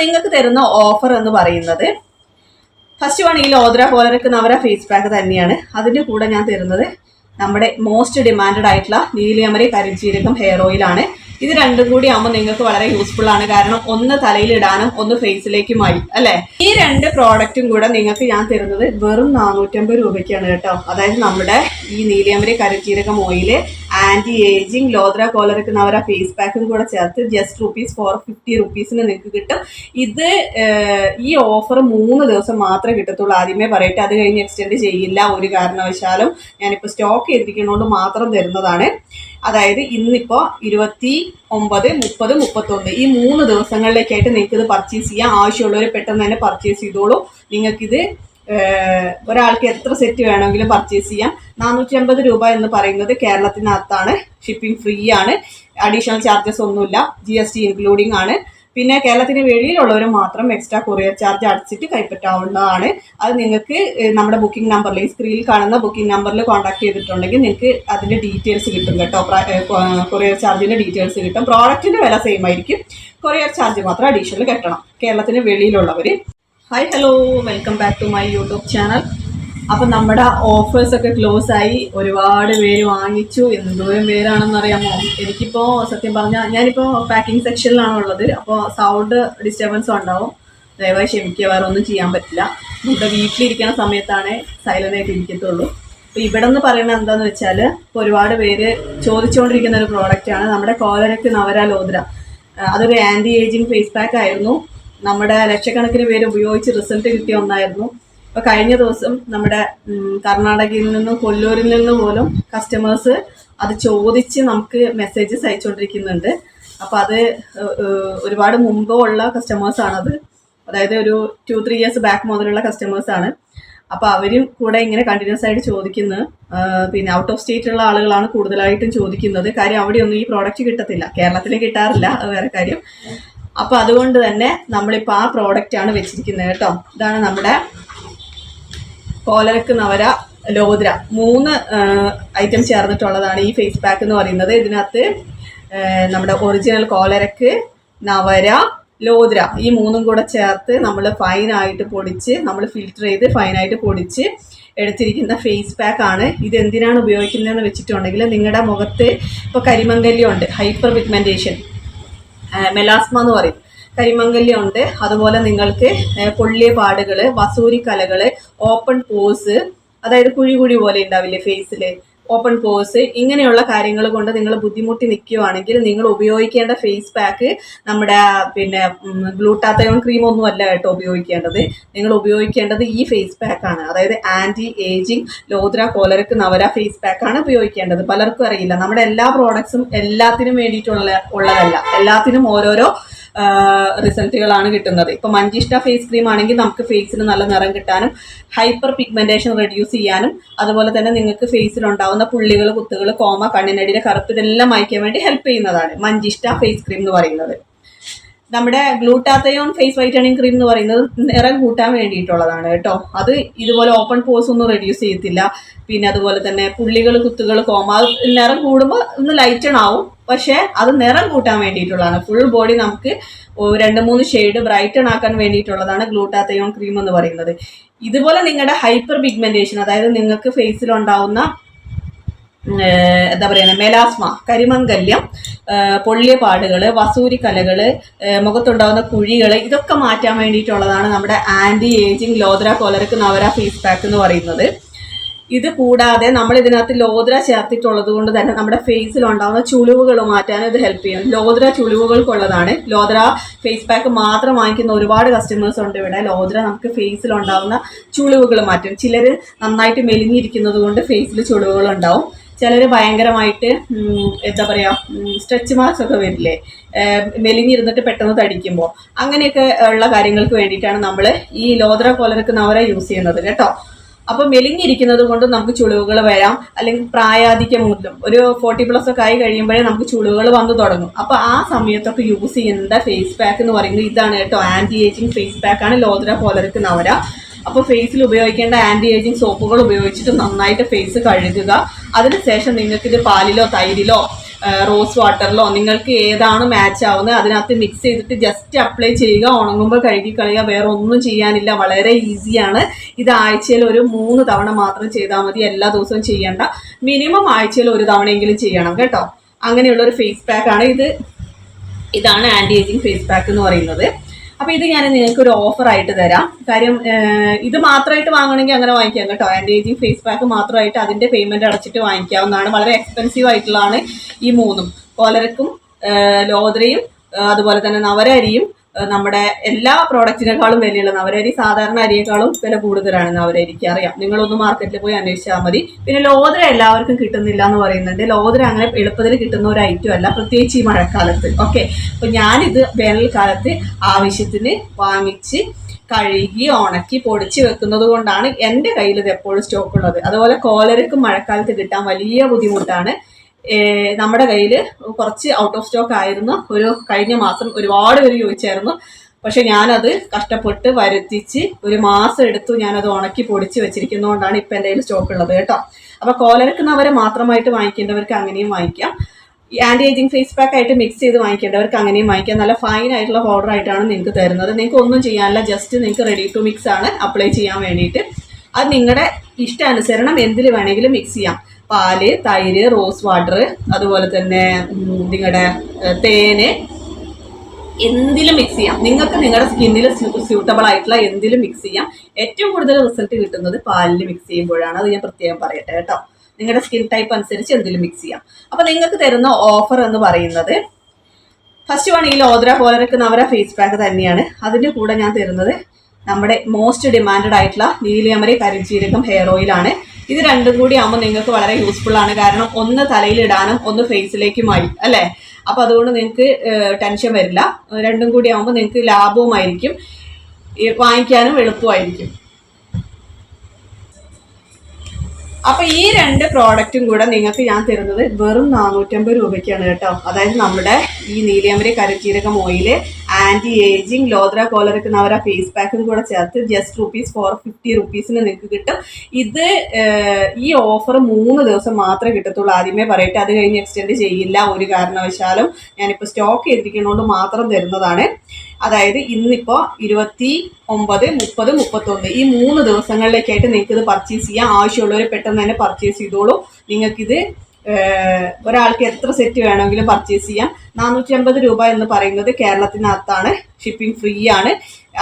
നിങ്ങൾക്ക് തരുന്ന ഓഫർ എന്ന് പറയുന്നത് ഫസ്റ്റ് വൺ ഈ ലോദ്ര പോലരക്ക് നവര ഫേസ് പാക്ക് തന്നെയാണ്. അതിന്റെ കൂടെ ഞാൻ തരുന്നത് നമ്മുടെ മോസ്റ്റ് ഡിമാൻഡ് ആയിട്ടുള്ള നീലിയമരി കരിഞ്ചീരകം ഹെയർ ഓയിലാണ് ഇത് രണ്ടും കൂടി ആകുമ്പോൾ നിങ്ങൾക്ക് വളരെ യൂസ്ഫുൾ ആണ്. കാരണം ഒന്ന് തലയിൽ ഇടാനും ഒന്ന് ഫേസിലേക്കുമായി അല്ലെ? ഈ രണ്ട് പ്രോഡക്റ്റും കൂടെ നിങ്ങൾക്ക് ഞാൻ തരുന്നത് വെറും നാനൂറ്റമ്പത് രൂപയ്ക്കാണ് കേട്ടോ. അതായത് നമ്മുടെ ഈ നീലിയമരി കരിഞ്ചീരകം ഓയിൽ ആന്റി ഏജിങ് ലോദ്ര കോലറക്ക് നവര ഫേസ് പാക്കും കൂടെ ചേർത്ത് ജസ്റ്റ് റുപ്പീസ് ഫോർ ഫിഫ്റ്റി റുപ്പീസിന് നിങ്ങൾക്ക് കിട്ടും. ഇത് ഈ ഓഫർ മൂന്ന് ദിവസം മാത്രമേ കിട്ടത്തുള്ളൂ ആദ്യമേ പറയട്ടെ. അത് കഴിഞ്ഞ് എക്സ്റ്റെൻഡ് ചെയ്യില്ല ഒരു കാരണവശാലും ഞാനിപ്പോൾ സ്റ്റോക്ക് ചെയ്തിരിക്കുന്നതുകൊണ്ട് മാത്രം തരുന്നതാണ്. അതായത് ഇന്നിപ്പോൾ ഇരുപത്തി ഒമ്പത് മുപ്പത് മുപ്പത്തൊന്ന്. ഈ മൂന്ന് ദിവസങ്ങളിലേക്കായിട്ട് നിങ്ങൾക്ക് ഇത് പർച്ചേസ് ചെയ്യാം. ആവശ്യമുള്ളവർ പെട്ടെന്ന് തന്നെ പർച്ചേസ് ചെയ്തോളൂ. നിങ്ങൾക്കിത് ഒരാൾക്ക് എത്ര സെറ്റ് വേണമെങ്കിലും പർച്ചേസ് ചെയ്യാം. നാനൂറ്റി അമ്പത് രൂപ എന്ന് പറയുന്നത് കേരളത്തിനകത്താണ്. ഷിപ്പിംഗ് ഫ്രീ ആണ്. അഡീഷണൽ ചാർജസ് ഒന്നുമില്ല. ജി എസ് ടി ഇൻക്ലൂഡിംഗ് ആണ്. പിന്നെ കേരളത്തിന് വെളിയിലുള്ളവർ മാത്രം എക്സ്ട്രാ കൊറിയർ ചാർജ് അടച്ചിട്ട് കൈപ്പറ്റാവുന്നതാണ്. അത് നിങ്ങൾക്ക് നമ്മുടെ ബുക്കിംഗ് നമ്പറിൽ സ്ക്രീനിൽ കാണുന്ന ബുക്കിംഗ് നമ്പറിൽ കോൺടാക്ട് ചെയ്തിട്ടുണ്ടെങ്കിൽ നിങ്ങൾക്ക് അതിന്റെ ഡീറ്റെയിൽസ് കിട്ടും കേട്ടോ. കൊറിയർ ചാർജിന്റെ ഡീറ്റെയിൽസ് കിട്ടും. പ്രോഡക്റ്റിന്റെ വില സെയിം ആയിരിക്കും. കൊറിയർ ചാർജ് മാത്രം അഡീഷണൽ കെട്ടണം. കേരളത്തിന് വെളിയിലുള്ളവർ hi hello welcome back to my YouTube channel അപ്പം നമ്മുടെ ഓഫേഴ്സ് ഒക്കെ ക്ലോസ് ആയി. ഒരുപാട് പേര് വാങ്ങിച്ചു. എന്തോരം പേരാണെന്ന് അറിയാമോ? എനിക്കിപ്പോൾ സത്യം പറഞ്ഞാൽ ഞാനിപ്പോൾ പാക്കിംഗ് സെക്ഷനിലാണ് ഉള്ളത്. അപ്പോൾ സൗണ്ട് ഡിസ്റ്റർബൻസ് ഉണ്ടാവും. ദയവായി ക്ഷമിക്കുക. വേറെ ഒന്നും ചെയ്യാൻ പറ്റില്ല. ഇവിടെ വീട്ടിലിരിക്കുന്ന സമയത്താണ് സൈലന്റ് ആയിട്ട് ഇരിക്കത്തുള്ളൂ. അപ്പോൾ ഇവിടെ നിന്ന് പറയുന്നത് എന്താണെന്ന് വെച്ചാൽ ഇപ്പോൾ ഒരുപാട് പേര് ചോദിച്ചുകൊണ്ടിരിക്കുന്ന ഒരു പ്രോഡക്റ്റാണ് നമ്മുടെ കോലനക്ക് നവര ലോദ്ര അതൊരു ആന്റി ഏജിങ് ഫേസ് പാക്ക് ആയിരുന്നു. നമ്മുടെ ലക്ഷക്കണക്കിന് പേര് ഉപയോഗിച്ച് റിസൾട്ട് കിട്ടിയ ഒന്നായിരുന്നു. ഇപ്പൊ കഴിഞ്ഞ ദിവസം നമ്മുടെ കർണാടകയിൽ നിന്നും കൊല്ലൂരിൽ നിന്നും പോലും കസ്റ്റമേഴ്സ് അത് ചോദിച്ച് നമുക്ക് മെസ്സേജസ് അയച്ചുകൊണ്ടിരിക്കുന്നുണ്ട്. അപ്പൊ അത് ഒരുപാട് മുമ്പ് ഉള്ള കസ്റ്റമേഴ്സ് ആണത്. അതായത് ഒരു ടു ത്രീ ഇയേഴ്സ് ബാക്ക് മുതലുള്ള കസ്റ്റമേഴ്സ് ആണ്. അപ്പൊ അവരും കൂടെ ഇങ്ങനെ കണ്ടിന്യൂസ് ആയിട്ട് ചോദിക്കുന്നത് പിന്നെ ഔട്ട് ഓഫ് സ്റ്റേറ്റ് ഉള്ള ആളുകളാണ് കൂടുതലായിട്ടും ചോദിക്കുന്നത്. കാര്യം അവിടെയൊന്നും ഈ പ്രോഡക്റ്റ് കിട്ടത്തില്ല. കേരളത്തിൽ കിട്ടാറില്ല. വേറെ കാര്യം. അപ്പൊ അതുകൊണ്ട് തന്നെ നമ്മളിപ്പോൾ ആ പ്രോഡക്റ്റ് ആണ് വെച്ചിരിക്കുന്നത് കേട്ടോ. ഇതാണ് നമ്മുടെ കോലരക്ക് നവര ലോദ്ര. മൂന്ന് ഐറ്റം ചേർന്നിട്ടുള്ളതാണ് ഈ ഫേസ് പാക്ക് എന്ന് പറയുന്നത്. ഇതിനകത്ത് നമ്മുടെ ഒറിജിനൽ കോലരക്ക് നവര ലോദ്ര ഈ മൂന്നും കൂടെ ചേർത്ത് നമ്മൾ ഫൈനായിട്ട് പൊടിച്ച് നമ്മൾ ഫിൽറ്റർ ചെയ്ത് ഫൈനായിട്ട് പൊടിച്ച് എടുത്തിരിക്കുന്ന ഫേസ് പാക്ക് ആണ്. ഇത് എന്തിനാണ് ഉപയോഗിക്കുന്നതെന്ന് വെച്ചിട്ടുണ്ടെങ്കിൽ നിങ്ങളുടെ മുഖത്ത് ഇപ്പോൾ കരിമങ്കല്യമുണ്ട് ഹൈപ്പർ പിഗ്മെന്റേഷൻ മെലാസ്മ എന്ന് പറയും. കരിമംഗല്യം ഉണ്ട്. അതുപോലെ നിങ്ങൾക്ക് പൊള്ളിയ പാടുകൾ വസൂരിക്കലകൾ ഓപ്പൺ പോസ് അതായത് കുഴി കുഴി പോലെ ഉണ്ടാവില്ലേ ഫേസിൽ ഓപ്പൺ പോസ് ഇങ്ങനെയുള്ള കാര്യങ്ങൾ കൊണ്ട് നിങ്ങൾ ബുദ്ധിമുട്ടി നിൽക്കുകയാണെങ്കിൽ നിങ്ങൾ ഉപയോഗിക്കേണ്ട ഫേസ് പാക്ക് നമ്മുടെ പിന്നെ ഗ്ലൂട്ടാത്തയോൺ ക്രീം ഒന്നും അല്ല കേട്ടോ ഉപയോഗിക്കേണ്ടത്. നിങ്ങൾ ഉപയോഗിക്കേണ്ടത് ഈ ഫേസ് പാക്കാണ് അതായത് ആന്റി ഏജിങ് ലോദ്ര കോലരക്ക് നവര ഫേസ് പാക്കാണ് ഉപയോഗിക്കേണ്ടത്. പലർക്കും അറിയില്ല. നമ്മുടെ എല്ലാ പ്രോഡക്ട്സും എല്ലാത്തിനും വേണ്ടിയിട്ടുള്ള ഉള്ളതല്ല. എല്ലാത്തിനും ഓരോരോ റിസൾട്ടുകളാണ് കിട്ടുന്നത്. ഇപ്പൊ മഞ്ചിഷ്ട ഫേസ് ക്രീം ആണെങ്കിൽ നമുക്ക് ഫേസിന് നല്ല നിറം കിട്ടാനും ഹൈപ്പർ പിഗ്മെന്റേഷൻ റെഡ്യൂസ് ചെയ്യാനും അതുപോലെ തന്നെ നിങ്ങൾക്ക് ഫേസിൽ ഉണ്ടാവുന്ന പുള്ളികൾ കുത്തുകൾ കോമ കണ്ണിനടിയിലെ കറുപ്പ് ഇതെല്ലാം മായ്ക്കാൻ വേണ്ടി ഹെൽപ്പ് ചെയ്യുന്നതാണ്. മഞ്ചിഷ്ട ഫേസ് ക്രീം എന്ന് പറയുന്നത്. നമ്മുടെ ഗ്ലൂട്ടാത്തയോൺ ഫേസ് വൈറ്റണിങ് ക്രീം എന്ന് പറയുന്നത് നിറം കൂട്ടാൻ വേണ്ടിയിട്ടുള്ളതാണ് കേട്ടോ. അത് ഇതുപോലെ ഓപ്പൺ പോസ് ഒന്നും റെഡ്യൂസ് ചെയ്യത്തില്ല. പിന്നെ അതുപോലെ തന്നെ പുള്ളികൾ കുത്തുകൾ കോമ നിറം കൂടുമ്പോൾ ഒന്ന് ലൈറ്റൺ ആവും. പക്ഷേ അത് നിറം കൂട്ടാൻ വേണ്ടിയിട്ടുള്ളതാണ്. ഫുൾ ബോഡി നമുക്ക് രണ്ട് മൂന്ന് ഷെയ്ഡ് ബ്രൈറ്റൺ ആക്കാൻ വേണ്ടിയിട്ടുള്ളതാണ് ഗ്ലൂട്ടാത്തയോൺ ക്രീം എന്ന് പറയുന്നത്. ഇതുപോലെ നിങ്ങളുടെ ഹൈപ്പർ പിഗ്മെന്റേഷൻ അതായത് നിങ്ങൾക്ക് ഫേസിൽ ഉണ്ടാവുന്ന എന്താ പറയുക മെലാസ്മ കരിമംഗല്യം പൊള്ളിയ പാടുകൾ വസൂരിക്കലകൾ മുഖത്തുണ്ടാകുന്ന കുഴികൾ ഇതൊക്കെ മാറ്റാൻ വേണ്ടിയിട്ടുള്ളതാണ് നമ്മുടെ ആന്റി ഏജിങ് ലോദ്ര കോലരക്ക് നവര ഫേസ് പാക്ക് എന്ന് പറയുന്നത്. ഇത് കൂടാതെ നമ്മൾ ഇതിനകത്ത് ലോദ്ര ചേർത്തിട്ടുള്ളത് കൊണ്ട് തന്നെ നമ്മുടെ ഫേസിൽ ഉണ്ടാകുന്ന ചുളിവുകൾ മാറ്റാനും ഇത് ഹെൽപ്പ് ചെയ്യും. ലോദ്ര ചുളിവുകൾക്കുള്ളതാണ്. ലോദ്ര ഫേസ് പാക്ക് മാത്രം വാങ്ങിക്കുന്ന ഒരുപാട് കസ്റ്റമേഴ്സ് ഉണ്ട് ഇവിടെ. ലോദ്ര നമുക്ക് ഫേസിൽ ഉണ്ടാകുന്ന ചുളിവുകൾ മാറ്റും. ചിലർ നന്നായിട്ട് മെലിഞ്ഞിരിക്കുന്നത് കൊണ്ട് ഫേസിൽ ചുളിവുകൾ ഉണ്ടാവും. ചിലർ ഭയങ്കരമായിട്ട് എന്താ പറയുക സ്ട്രെച്ച് മാർക്സ് ഒക്കെ വരില്ലേ? മെലിഞ്ഞിരുന്നിട്ട് പെട്ടെന്ന് തടിക്കുമ്പോൾ. അങ്ങനെയൊക്കെ ഉള്ള കാര്യങ്ങൾക്ക് വേണ്ടിയിട്ടാണ് നമ്മൾ ഈ ലോദ്ര കോലർക്ക് നവര യൂസ് ചെയ്യുന്നത് കേട്ടോ. അപ്പൊ മെലിഞ്ഞിരിക്കുന്നത് കൊണ്ട് നമുക്ക് ചുളിവുകൾ വരാം. അല്ലെങ്കിൽ പ്രായാധിക്യം മൂലം ഒരു ഫോർട്ടി പ്ലസ് ഒക്കെ ആയി കഴിയുമ്പോഴേ നമുക്ക് ചുളിവുകൾ വന്നു തുടങ്ങും. അപ്പൊ ആ സമയത്തൊക്കെ യൂസ് ചെയ്യുന്ന ഫേസ് പാക്ക് എന്ന് പറയുന്നത് ഇതാണ് കേട്ടോ. ആന്റി ഏജിങ് ഫേസ് പാക്കാണ് ലോദ്ര പോലർക്ക് നവര. അപ്പോൾ ഫേസിൽ ഉപയോഗിക്കേണ്ട ആന്റി ഏജിങ് സോപ്പുകൾ ഉപയോഗിച്ചിട്ട് നന്നായിട്ട് ഫേസ് കഴുകുക. അതിനുശേഷം നിങ്ങൾക്ക് ഇത് പാലിലോ തൈരിലോ റോസ് വാട്ടറിലോ നിങ്ങൾക്ക് ഏതാണ് മാച്ച് ആവുന്നത് അതിനകത്ത് മിക്സ് ചെയ്തിട്ട് ജസ്റ്റ് അപ്ലൈ ചെയ്യുക. ഉണങ്ങുമ്പോൾ കഴുകി കളയുക. വേറെ ഒന്നും ചെയ്യാനില്ല. വളരെ ഈസിയാണ് ഇത് ആഴ്ചയിൽ ഒരു മൂന്ന് തവണ മാത്രം ചെയ്താൽ മതി. എല്ലാ ദിവസവും ചെയ്യേണ്ട. മിനിമം ആഴ്ചയിൽ ഒരു തവണയെങ്കിലും ചെയ്യണം കേട്ടോ. അങ്ങനെയുള്ള ഒരു ഫേസ് പാക്കാണ് ഇത്. ഇതാണ് ആന്റി ഏജിങ് ഫേസ് പാക്ക് എന്ന് പറയുന്നത്. അപ്പൊ ഇത് ഞാൻ നിങ്ങൾക്ക് ഒരു ഓഫർ ആയിട്ട് തരാം. കാര്യം ഇത് മാത്രമായിട്ട് വാങ്ങണമെങ്കിൽ അങ്ങനെ വാങ്ങിക്കാം കേട്ടോ. ഏജിങ് ഫേസ് പാക്ക് മാത്രമായിട്ട് അതിന്റെ പേയ്മെന്റ് അടച്ചിട്ട് വാങ്ങിക്കാവുന്നതാണ്. വളരെ എക്സ്പെൻസീവ് ആയിട്ടുള്ളതാണ് ഈ മൂന്നും. കോലരക്കും ലോദ്രയും അതുപോലെ തന്നെ നവരരിയും നമ്മുടെ എല്ലാ പ്രോഡക്റ്റിനേക്കാളും വിലയുള്ള നവരരി സാധാരണ അരിയേക്കാളും വില കൂടുതലാണ് നവരരിക്ക് അറിയാം. നിങ്ങളൊന്ന് മാർക്കറ്റിൽ പോയി അന്വേഷിച്ചാൽ മതി. പിന്നെ ലോദ്ര എല്ലാവർക്കും കിട്ടുന്നില്ല എന്ന് പറയുന്നുണ്ട്. ലോദ്ര അങ്ങനെ എളുപ്പത്തിൽ കിട്ടുന്ന ഒരു ഐറ്റം അല്ല. പ്രത്യേകിച്ച് ഈ മഴക്കാലത്ത്. ഓക്കെ അപ്പൊ ഞാനിത് വേനൽക്കാലത്ത് ആവശ്യത്തിന് വാങ്ങിച്ച് കഴുകി ഉണക്കി പൊടിച്ച് വെക്കുന്നത് കൊണ്ടാണ് എന്റെ കയ്യിൽ ഇത് എപ്പോഴും സ്റ്റോക്ക് ഉള്ളത്. അതുപോലെ കോലരക്കും മഴക്കാലത്ത് കിട്ടാൻ വലിയ ബുദ്ധിമുട്ടാണ്. നമ്മുടെ കയ്യിൽ കുറച്ച് ഔട്ട് ഓഫ് സ്റ്റോക്ക് ആയിരുന്നു. ഒരു കഴിഞ്ഞ മാസം ഒരുപാട് പേര് ചോദിച്ചായിരുന്നു. പക്ഷെ ഞാനത് കഷ്ടപ്പെട്ട് വരുത്തിച്ച് ഒരു മാസം എടുത്തു ഞാനത് ഉണക്കി പൊടിച്ച് വെച്ചിരിക്കുന്നതുകൊണ്ടാണ് ഇപ്പം എന്റെ കയ്യിൽ സ്റ്റോക്ക് ഉള്ളത് കേട്ടോ. അപ്പോൾ കോലരക്കുന്നവരെ മാത്രമായിട്ട് വാങ്ങിക്കേണ്ടവർക്ക് അങ്ങനെയും വാങ്ങിക്കാം. ആന്റി ഏജിങ് ഫേസ് പാക്ക് ആയിട്ട് മിക്സ് ചെയ്ത് വാങ്ങിക്കേണ്ടവർക്ക് അങ്ങനെയും വാങ്ങിക്കാം. നല്ല ഫൈൻ ആയിട്ടുള്ള പൗഡർ ആയിട്ടാണ് നിങ്ങൾക്ക് തരുന്നത്. നിങ്ങൾക്ക് ഒന്നും ചെയ്യാനില്ല. ജസ്റ്റ് നിങ്ങൾക്ക് റെഡി ടു മിക്സ് ആണ് അപ്ലൈ ചെയ്യാൻ വേണ്ടിയിട്ട്. അത് നിങ്ങളുടെ ഇഷ്ടാനുസരണം എന്തിൽ വേണമെങ്കിലും മിക്സ് ചെയ്യാം. പാൽ തൈര് റോസ് വാട്ടർ അതുപോലെ തന്നെ നിങ്ങളുടെ തേന് എന്തിലും മിക്സ് ചെയ്യാം. നിങ്ങൾക്ക് നിങ്ങളുടെ സ്കിന്നിൽ സ്യൂട്ടബിൾ ആയിട്ടുള്ള എന്തിലും മിക്സ് ചെയ്യാം. ഏറ്റവും കൂടുതൽ റിസൾട്ട് കിട്ടുന്നത് പാലിൽ മിക്സ് ചെയ്യുമ്പോഴാണ്. അത് ഞാൻ പ്രത്യേകം പറയട്ടെ കേട്ടോ. നിങ്ങളുടെ സ്കിൻ ടൈപ്പ് അനുസരിച്ച് എന്തിലും മിക്സ് ചെയ്യാം. അപ്പൊ നിങ്ങൾക്ക് തരുന്ന ഓഫർ എന്ന് പറയുന്നത് ഫസ്റ്റ് വൺ ഈ ലോദ്ര കോലരക്ക് നവര ഫേസ് പാക്ക് തന്നെയാണ്. അതിന്റെ കൂടെ ഞാൻ തരുന്നത് നമ്മുടെ മോസ്റ്റ് ഡിമാൻഡഡ് ആയിട്ടുള്ള നീലിയമരി കരിഞ്ചീരകം ഹെയർ ഓയിൽ ആണ്. ഇത് രണ്ടും കൂടി ആകുമ്പോൾ നിങ്ങൾക്ക് വളരെ യൂസ്ഫുൾ ആണ്. കാരണം ഒന്ന് തലയിൽ ഇടാനും ഒന്ന് ഫേസിലേക്കുമായി അല്ലേ? അപ്പൊ അതുകൊണ്ട് നിങ്ങൾക്ക് ടെൻഷൻ വരില്ല. രണ്ടും കൂടി ആകുമ്പോൾ നിങ്ങൾക്ക് ലാഭവുമായിരിക്കും. വാങ്ങിക്കാനും എളുപ്പമായിരിക്കും. അപ്പൊ ഈ രണ്ട് പ്രോഡക്റ്റും കൂടെ നിങ്ങൾക്ക് ഞാൻ തരുന്നത് വെറും നാനൂറ്റമ്പത് രൂപയ്ക്കാണ് കേട്ടോ. അതായത് നമ്മുടെ ഈ നീലിയമ്പരി കരച്ചീരകം ഓയിൽ ആന്റി ഏജിങ് ലോദ്ര കോളറൊക്കെ അവർ ആ ഫേസ് പാക്കും കൂടെ ചേർത്ത് ജസ്റ്റ് റുപ്പീസ് ഫോർ ഫിഫ്റ്റി റുപ്പീസിന് നിങ്ങൾക്ക് കിട്ടും. ഇത് ഈ ഓഫർ മൂന്ന് ദിവസം മാത്രമേ കിട്ടത്തുള്ളൂ. ആദ്യമേ പറയട്ടെ അത് കഴിഞ്ഞ് എക്സ്റ്റെൻഡ് ചെയ്യില്ല ഒരു കാരണവശാലും ഞാനിപ്പോൾ സ്റ്റോക്ക് ചെയ്തിരിക്കുന്നതുകൊണ്ട് മാത്രം തരുന്നതാണ്. അതായത് ഇന്നിപ്പോൾ ഇരുപത്തി ഒമ്പത് മുപ്പത് മുപ്പത്തൊന്ന് ഈ മൂന്ന് ദിവസങ്ങളിലേക്കായിട്ട് നിങ്ങൾക്ക് ഇത് പർച്ചേസ് ചെയ്യാം. ആവശ്യമുള്ളവർ പെട്ടെന്ന് തന്നെ പർച്ചേസ് ചെയ്തോളൂ. നിങ്ങൾക്കിത് ഒരാൾക്ക് എത്ര സെറ്റ് വേണമെങ്കിലും പർച്ചേസ് ചെയ്യാം. നാനൂറ്റി അമ്പത് രൂപ എന്ന് പറയുന്നത് കേരളത്തിനകത്താണ്. ഷിപ്പിംഗ് ഫ്രീ ആണ്.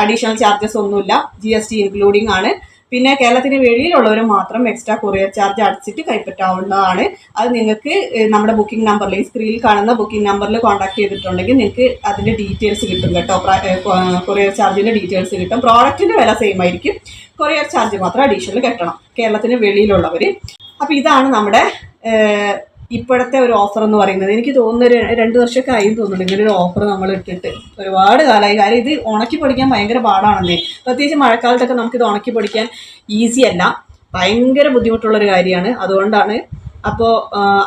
അഡീഷണൽ ചാർജസ് ഒന്നുമില്ല. ജി എസ് ടി ഇൻക്ലൂഡിംഗ് ആണ്. പിന്നെ കേരളത്തിന് വെളിയിലുള്ളവർ മാത്രം എക്സ്ട്രാ കൊറിയർ ചാർജ് അടച്ചിട്ട് കൈപ്പറ്റാവുന്നതാണ്. അത് നിങ്ങൾക്ക് നമ്മുടെ ബുക്കിംഗ് നമ്പറിൽ സ്ക്രീനിൽ കാണുന്ന ബുക്കിംഗ് നമ്പറിൽ കോൺടാക്ട് ചെയ്തിട്ടുണ്ടെങ്കിൽ നിങ്ങൾക്ക് അതിന്റെ ഡീറ്റെയിൽസ് കിട്ടും കേട്ടോ. കൊറിയർ ചാർജിന്റെ ഡീറ്റെയിൽസ് കിട്ടും. പ്രോഡക്റ്റിന്റെ വില സെയിം ആയിരിക്കും. കൊറിയർ ചാർജ് മാത്രം അഡീഷണൽ കെട്ടണം. കേരളത്തിന് വെളിയിലുള്ളവർ അപ്പോൾ ഇതാണ് നമ്മുടെ ഇപ്പോഴത്തെ ഒരു ഓഫർ എന്ന് പറയുന്നത്. എനിക്ക് തോന്നുന്നൊരു രണ്ട് വർഷമൊക്കെ ആയി തോന്നുന്നു ഒരു ഓഫർ നമ്മൾ ഇട്ടിട്ട്. ഒരുപാട് കാലമായി കാര്യം ഇത് ഉണക്കി പൊടിക്കാൻ ഭയങ്കര പാടാണെന്നേ. പ്രത്യേകിച്ച് മഴക്കാലത്തൊക്കെ നമുക്കിത് ഉണക്കി പൊടിക്കാൻ ഈസി അല്ല. ഭയങ്കര ബുദ്ധിമുട്ടുള്ളൊരു കാര്യമാണ്. അതുകൊണ്ടാണ് അപ്പോൾ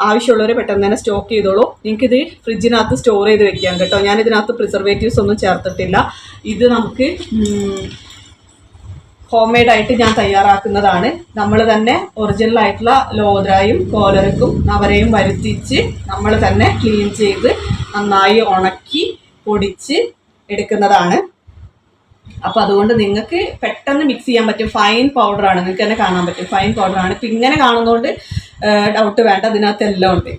ആവശ്യമുള്ളവരെ പെട്ടെന്ന് തന്നെ സ്റ്റോക്ക് ചെയ്തോളൂ. നിങ്ങൾക്കിത് ഫ്രിഡ്ജിനകത്ത് സ്റ്റോർ ചെയ്ത് വെക്കാം കേട്ടോ. ഞാനിതിനകത്ത് പ്രിസർവേറ്റീവ്സ് ഒന്നും ചേർത്തിട്ടില്ല. ഇത് നമുക്ക് ഹോം മെയ്ഡ് ആയിട്ട് ഞാൻ തയ്യാറാക്കുന്നതാണ്. നമ്മൾ തന്നെ ഒറിജിനൽ ആയിട്ടുള്ള ലോദ്രായും കോലറക്കും നവരയും വരുത്തിച്ച് നമ്മൾ തന്നെ ക്ലീൻ ചെയ്ത് നന്നായി ഉണക്കി പൊടിച്ച് എടുക്കുന്നതാണ്. അപ്പോൾ അതുകൊണ്ട് നിങ്ങൾക്ക് പെട്ടെന്ന് മിക്സ് ചെയ്യാൻ പറ്റും. ഫൈൻ പൗഡറാണ് നിങ്ങൾക്ക് തന്നെ കാണാൻ പറ്റും. ഫൈൻ പൗഡറാണ് ഇപ്പം ഇങ്ങനെ കാണുന്നതുകൊണ്ട് ഡൗട്ട് വേണ്ട. അതിനകത്ത് എല്ലാം ഉണ്ട്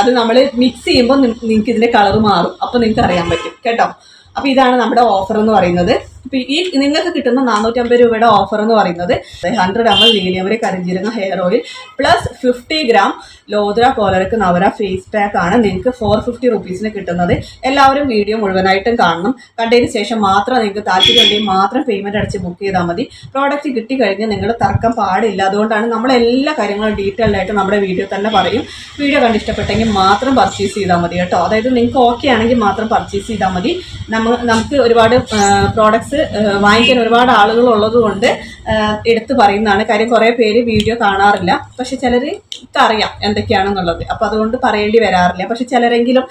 അത് നമ്മൾ മിക്സ് ചെയ്യുമ്പോൾ നിങ്ങൾക്ക് ഇതിന്റെ കളർ മാറും. അപ്പോൾ നിങ്ങൾക്ക് അറിയാൻ പറ്റും. കേട്ടോ? അപ്പോൾ ഇതാണ് നമ്മുടെ ഓഫർ എന്ന് പറയുന്നത്. ഈ നിങ്ങൾക്ക് കിട്ടുന്ന നാനൂറ്റമ്പത് രൂപയുടെ ഓഫർ എന്ന് പറയുന്നത് ഹൺഡ്രഡ് എം എൽ നീലിയമരി കരിഞ്ചീരകം hair oil plus fifty gram lodhra കോലർക്ക് നവര ഫേസ് പാക്ക് ആണ് നിങ്ങൾക്ക് ഫോർ ഫിഫ്റ്റി റുപ്പീസിന് കിട്ടുന്നത്. എല്ലാവരും വീഡിയോ മുഴുവനായിട്ടും കാണണം. കണ്ടതിന് ശേഷം മാത്രം നിങ്ങൾക്ക് താല്പര്യമുണ്ടെങ്കിൽ മാത്രം പേയ്മെന്റ് അടച്ച് ബുക്ക് ചെയ്താൽ മതി. പ്രോഡക്റ്റ് കിട്ടിക്കഴിഞ്ഞ് നിങ്ങൾ തർക്കം പാടില്ല. അതുകൊണ്ടാണ് നമ്മൾ എല്ലാ കാര്യങ്ങളും ഡീറ്റെയിൽ ആയിട്ട് നമ്മുടെ വീഡിയോ തന്നെ പറയും. വീഡിയോ കണ്ട് ഇഷ്ടപ്പെട്ടെങ്കിൽ മാത്രം പർച്ചേസ് ചെയ്താൽ മതി കേട്ടോ. അതായത് നിങ്ങൾക്ക് ഓക്കെ ആണെങ്കിൽ മാത്രം പർച്ചേസ് ചെയ്താൽ മതി. നമുക്ക് ഒരുപാട് പ്രോഡക്ട്സ് വാങ്ങിക്കാൻ ഒരുപാട് ആളുകൾ ഉള്ളത് കൊണ്ട് എടുത്തു പറയുന്നതാണ്. കാര്യം കുറേ പേര് വീഡിയോ കാണാറില്ല. പക്ഷെ ചിലർ അറിയാം എന്തൊക്കെയാണെന്നുള്ളത്. അപ്പം അതുകൊണ്ട് പറയേണ്ടി വരാറില്ല. പക്ഷെ ചിലരെങ്കിലും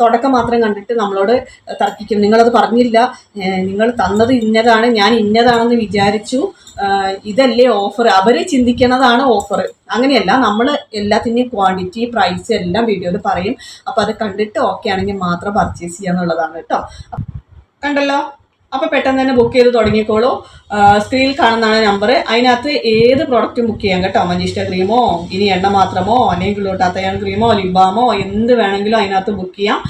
തുടക്കം മാത്രം കണ്ടിട്ട് നമ്മളോട് തർക്കിക്കും. നിങ്ങളത് പറഞ്ഞില്ല. നിങ്ങൾ തന്നത് ഇന്നതാണ് ഞാൻ ഇന്നതാണെന്ന് വിചാരിച്ചു. ഇതല്ലേ ഓഫർ അവർ ചിന്തിക്കുന്നതാണ് ഓഫർ അങ്ങനെയല്ല നമ്മൾ എല്ലാത്തിന്റെയും ക്വാണ്ടിറ്റി പ്രൈസ് എല്ലാം വീഡിയോയിൽ പറയും. അപ്പോൾ അത് കണ്ടിട്ട് ഓക്കെ ആണെങ്കിൽ മാത്രം പർച്ചേസ് ചെയ്യാന്നുള്ളതാണ് കേട്ടോ. കണ്ടല്ലോ? അപ്പോൾ പെട്ടെന്ന് തന്നെ ബുക്ക് ചെയ്ത് തുടങ്ങിക്കോളൂ. സ്ക്രീനിൽ കാണുന്നതാണ് നമ്പർ അതിനകത്ത് ഏത് പ്രോഡക്റ്റും ബുക്ക് ചെയ്യാം കേട്ടോ? മഞ്ചിഷ്ട ക്രീമോ ഇനി എണ്ണ മാത്രമോ അല്ലെങ്കിൽ ഗ്ലൂട്ടാത്തയാൻ ക്രീമോ ലിബാമോ എന്ത് വേണമെങ്കിലും അതിനകത്ത് ബുക്ക് ചെയ്യാം.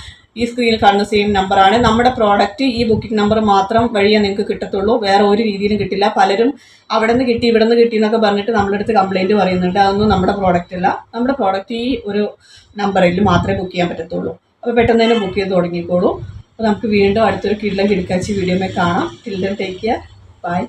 ഈ സ്ക്രീനിൽ കാണുന്ന സെയിം നമ്പറാണ് നമ്മുടെ പ്രോഡക്റ്റ് ഈ ബുക്കിംഗ് നമ്പർ മാത്രം വഴിയേ നിങ്ങൾക്ക് കിട്ടത്തുള്ളൂ. വേറെ ഒരു രീതിയിലും കിട്ടില്ല. പലരും അവിടെ നിന്ന് കിട്ടി ഇവിടെ നിന്ന് കിട്ടി എന്നൊക്കെ പറഞ്ഞിട്ട് നമ്മുടെ അടുത്ത് കംപ്ലൈന്റ് പറയുന്നുണ്ട്. അതൊന്നും നമ്മുടെ പ്രോഡക്റ്റ് അല്ല. നമ്മുടെ പ്രോഡക്റ്റ് ഈ ഒരു നമ്പറിൽ മാത്രമേ ബുക്ക് ചെയ്യാൻ പറ്റത്തുള്ളൂ. അപ്പോൾ പെട്ടെന്ന് തന്നെ ബുക്ക് ചെയ്ത് തുടങ്ങിക്കോളൂ. അപ്പോൾ നമുക്ക് വീണ്ടും അടുത്തൊരു കിഡ്ലം കിടക്കാച്ചി വീഡിയോമേ കാണാം. കിഡ്ലം ടേക്ക് കെയർ ബൈ